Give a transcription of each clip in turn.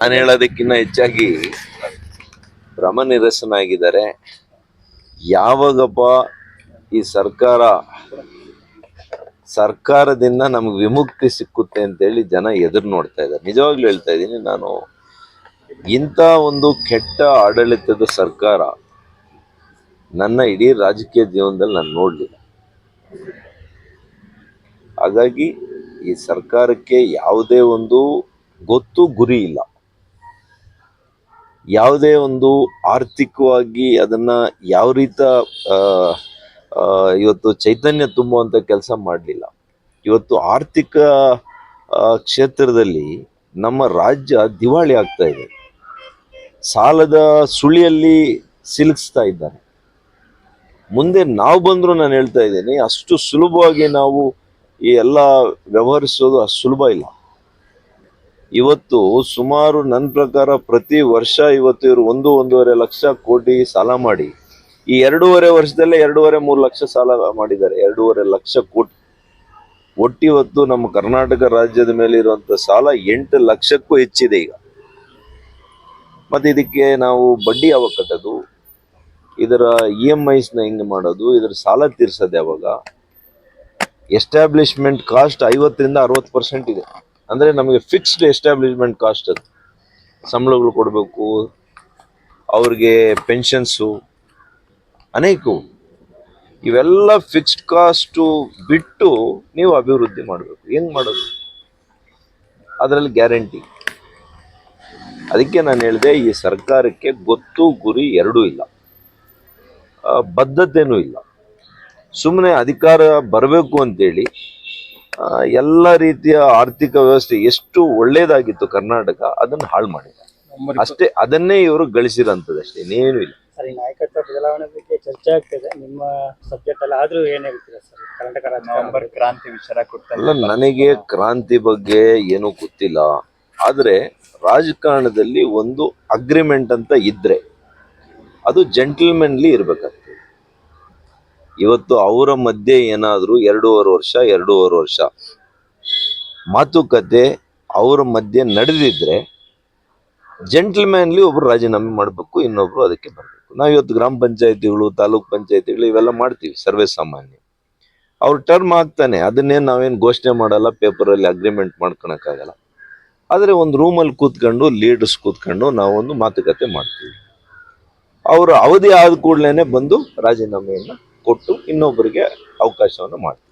ನಾನು ಹೇಳೋದಕ್ಕಿಂತ ಹೆಚ್ಚಾಗಿ ಭ್ರಮ ನಿರಸನಾಗಿದ್ದಾರೆ ಯಾವಾಗಪ್ಪ ಈ ಸರ್ಕಾರ ಸರ್ಕಾರದಿಂದ ನಮ್ಗೆ ವಿಮುಕ್ತಿ ಸಿಕ್ಕುತ್ತೆ ಅಂತೇಳಿ ಜನ ಎದುರು ನೋಡ್ತಾ ಇದ್ದಾರೆ. ನಿಜವಾಗ್ಲೂ ಹೇಳ್ತಾ ಇದ್ದೀನಿ, ನಾನು ಇಂಥ ಒಂದು ಕೆಟ್ಟ ಆಡಳಿತದ ಸರ್ಕಾರ ನನ್ನ ಇಡೀ ರಾಜಕೀಯ ಜೀವನದಲ್ಲಿ ನಾನು ನೋಡಲಿಲ್ಲ. ಹಾಗಾಗಿ ಈ ಸರ್ಕಾರಕ್ಕೆ ಯಾವುದೇ ಒಂದು ಗೊತ್ತು ಗುರಿ ಇಲ್ಲ. ಯಾವುದೇ ಒಂದು ಆರ್ಥಿಕವಾಗಿ ಅದನ್ನ ಯಾವ ರೀತ ಇವತ್ತು ಚೈತನ್ಯ ತುಂಬುವಂತ ಕೆಲಸ ಮಾಡಲಿಲ್ಲ. ಇವತ್ತು ಆರ್ಥಿಕ ಕ್ಷೇತ್ರದಲ್ಲಿ ನಮ್ಮ ರಾಜ್ಯ ದಿವಾಳಿ ಆಗ್ತಾ ಇದೆ. ಸಾಲದ ಸುಳಿಯಲ್ಲಿ ಸಿಲುಕಿಸ್ತಾ ಇದ್ದಾರೆ. ಮುಂದೆ ನಾವು ಬಂದರೂ ನಾನು ಹೇಳ್ತಾ ಇದ್ದೀನಿ, ಅಷ್ಟು ಸುಲಭವಾಗಿ ನಾವು ಈ ಎಲ್ಲ ವ್ಯವಹರಿಸೋದು ಅಷ್ಟು ಸುಲಭ ಇಲ್ಲ. ಇವತ್ತು ಸುಮಾರು ನನ್ನ ಪ್ರಕಾರ ಪ್ರತಿ ವರ್ಷ ಇವತ್ತು ಇವರು ಒಂದು, ಒಂದೂವರೆ ಲಕ್ಷ ಕೋಟಿ ಸಾಲ ಮಾಡಿ. ಈ ಎರಡೂವರೆ ವರ್ಷದಲ್ಲೇ ಎರಡೂವರೆ, ಮೂರು ಲಕ್ಷ ಸಾಲ ಮಾಡಿದ್ದಾರೆ. ಎರಡೂವರೆ ಲಕ್ಷ ಕೋಟಿ. ಒಟ್ಟಿವತ್ತು ನಮ್ಮ ಕರ್ನಾಟಕ ರಾಜ್ಯದ ಮೇಲೆ ಇರುವಂಥ ಸಾಲ ಎಂಟು ಲಕ್ಷಕ್ಕೂ ಹೆಚ್ಚಿದೆ ಈಗ. ಮತ್ತು ಇದಕ್ಕೆ ನಾವು ಬಡ್ಡಿ ಯಾವಾಗ ಕಟ್ಟೋದು? ಇದರ ಇ ಎಂ ಐಸ್ನ ಹೆಂಗೆ ಮಾಡೋದು? ಇದರ ಸಾಲ ತೀರ್ಸೋದು ಯಾವಾಗ? ಎಸ್ಟಾಬ್ಲಿಷ್ಮೆಂಟ್ ಕಾಸ್ಟ್ ಐವತ್ತರಿಂದ ಅರವತ್ತು ಪರ್ಸೆಂಟ್ ಇದೆ. ಅಂದರೆ ನಮಗೆ ಫಿಕ್ಸ್ಡ್ ಎಸ್ಟಾಬ್ಲಿಷ್ಮೆಂಟ್ ಕಾಸ್ಟ್ ಅದು. ಸಂಬಳಗಳು ಕೊಡಬೇಕು, ಅವ್ರಿಗೆ ಪೆನ್ಷನ್ಸು ಅನೇಕವು ಇವೆಲ್ಲ ಫಿಕ್ಸ್ಡ್ ಕಾಸ್ಟು ಬಿಟ್ಟು ನೀವು ಅಭಿವೃದ್ಧಿ ಮಾಡಬೇಕು. ಹೆಂಗ್ ಮಾಡೋದು? ಅದರಲ್ಲಿ ಗ್ಯಾರಂಟಿ ಅದಕ್ಕೆ ನಾನು ಹೇಳಿದೆ, ಈ ಸರ್ಕಾರಕ್ಕೆ ಗೊತ್ತು, ಗುರಿ ಎರಡೂ ಇಲ್ಲ. ಬದ್ಧತೆಯೂ ಇಲ್ಲ. ಸುಮ್ಮನೆ ಅಧಿಕಾರ ಬರಬೇಕು ಅಂತೇಳಿ ಎಲ್ಲ ರೀತಿಯ ಆರ್ಥಿಕ ವ್ಯವಸ್ಥೆ ಎಷ್ಟು ಒಳ್ಳೇದಾಗಿತ್ತು ಕರ್ನಾಟಕ ಅದನ್ನು ಹಾಳು ಮಾಡಿದೆ ಅಷ್ಟೇ ಅದನ್ನೇ ಇವರು ಗಳಿಸಿರಂತದ್ದು ಅಷ್ಟೇ ಇನ್ನೇನು ಇಲ್ಲ. ಸರ್ ಈ ನಾಯಕತ್ವ ಬದಲಾವಣೆ ಬಗ್ಗೆ ಚರ್ಚೆ ಆಗ್ತಿದೆ. ನಿಮ್ಮ ಸಬ್ಜೆಕ್ಟ್ ಅಲ್ಲ ಆದ್ರೂ ಏನ್ ಹೇಳ್ತೀರಾ ಸರ್? ಕರ್ನಾಟಕ ನವೆಂಬರ್ ಕ್ರಾಂತಿ ವಿಚಾರ ಕೊಡ್ತಾರೆ ಅಲ್ಲ ನನಗೆ ಕ್ರಾಂತಿ ಬಗ್ಗೆ ಏನೂ ಗೊತ್ತಿಲ್ಲ. ಆದರೆ ರಾಜಕಾರಣದಲ್ಲಿ ಒಂದು ಅಗ್ರಿಮೆಂಟ್ ಅಂತ ಇದ್ರೆ ಅದು ಜೆಂಟಲ್ಮೆನ್ಲಿ ಇರ್ಬೇಕಾಗ್ತದೆ. ಇವತ್ತು ಅವರ ಮಧ್ಯೆ ಏನಾದರೂ ಎರಡೂವರೆ ವರ್ಷ ಎರಡೂವರೆ ವರ್ಷ. ಮಾತುಕತೆ ಅವರ ಮಧ್ಯೆ ನಡೆದಿದ್ರೆ ಜೆಂಟಲ್ಮ್ಯಾನ್ಲಿ ಒಬ್ರು ರಾಜೀನಾಮೆ ಮಾಡಬೇಕು, ಇನ್ನೊಬ್ರು ಅದಕ್ಕೆ ಬರಬೇಕು. ನಾವು ಇವತ್ತು ಗ್ರಾಮ ಪಂಚಾಯತಿಗಳು, ತಾಲೂಕ್ ಪಂಚಾಯತಿಗಳು ಇವೆಲ್ಲ ಮಾಡ್ತೀವಿ, ಸರ್ವೆ ಸಾಮಾನ್ಯ. ಅವ್ರ ಟರ್ಮ್ ಆಗ್ತಾನೆ, ಅದನ್ನೇ ನಾವೇನು ಘೋಷಣೆ ಮಾಡಲ್ಲ, ಪೇಪರಲ್ಲಿ ಅಗ್ರಿಮೆಂಟ್ ಮಾಡ್ಕೊಳಕ್ಕಾಗಲ್ಲ. ಆದರೆ ಒಂದು ರೂಮಲ್ಲಿ ಕೂತ್ಕೊಂಡು, ಲೀಡರ್ಸ್ ಕೂತ್ಕೊಂಡು ನಾವೊಂದು ಮಾತುಕತೆ ಮಾಡ್ತೀವಿ. ಅವರ ಅವಧಿ ಆದ ಕೂಡಲೇ ಬಂದು ರಾಜೀನಾಮೆಯನ್ನು ಕೊಟ್ಟು ಇನ್ನೊಬ್ಬರಿಗೆ ಅವಕಾಶವನ್ನು ಮಾಡ್ತೀವಿ.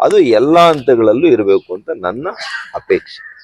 ಅದು ಎಲ್ಲ ಹಂತಗಳಲ್ಲೂ ಇರಬೇಕು ಅಂತ ನನ್ನ ಅಪೇಕ್ಷೆ.